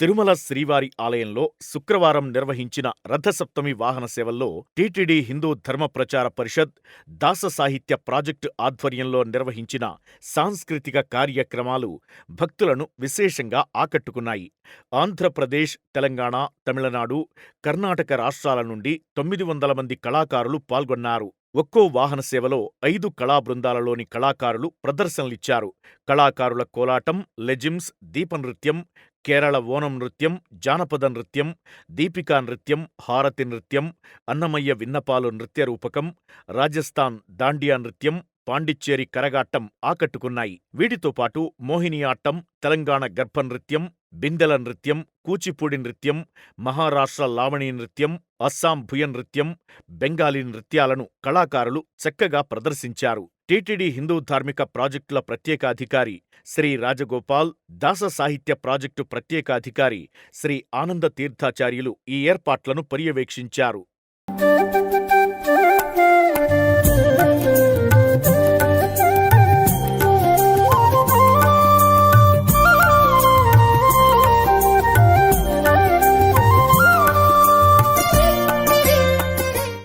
తిరుమల శ్రీవారి ఆలయంలో శుక్రవారం నిర్వహించిన రథసప్తమి వాహన సేవల్లో టీటీడీ హిందూ ధర్మ ప్రచార పరిషత్, దాస సాహిత్య ప్రాజెక్టు ఆధ్వర్యంలో నిర్వహించిన సాంస్కృతిక కార్యక్రమాలు భక్తులను విశేషంగా ఆకట్టుకున్నాయి. ఆంధ్రప్రదేశ్, తెలంగాణ, తమిళనాడు, కర్ణాటక రాష్ట్రాల నుండి తొమ్మిది వందల మంది కళాకారులు పాల్గొన్నారు. ఒక్కో వాహన సేవలో ఐదు కళా బృందాలలోని కళాకారులు ప్రదర్శనలిచ్చారు. కళాకారుల కోలాటం, లెజిమ్స్, దీపనృత్యం, కేరళ ఓనం నృత్యం, జానపద నృత్యం, దీపికా నృత్యం, హారతి నృత్యం, అన్నమయ్య విన్నపాలు నృత్య రూపకం, రాజస్థాన్ దాండియా నృత్యం, పాండిచ్చేరి కరగాట్టం ఆకట్టుకున్నాయి. వీటితో పాటు మోహినియాట్టం, తెలంగాణ గర్భ నృత్యం, బిందెల నృత్యం, కూచిపూడి నృత్యం, మహారాష్ట్ర లావణీ నృత్యం, అస్సాం భుయ నృత్యం, బెంగాలీ నృత్యాలను కళాకారులు చక్కగా ప్రదర్శించారు. టీటీడీ హిందూ ధార్మిక ప్రాజెక్టుల ప్రత్యేక అధికారి శ్రీ రాజగోపాల్, దాస సాహిత్య ప్రాజెక్టు ప్రత్యేక అధికారి శ్రీ ఆనంద తీర్థాచార్యులు ఈ ఏర్పాట్లను పర్యవేక్షించారు.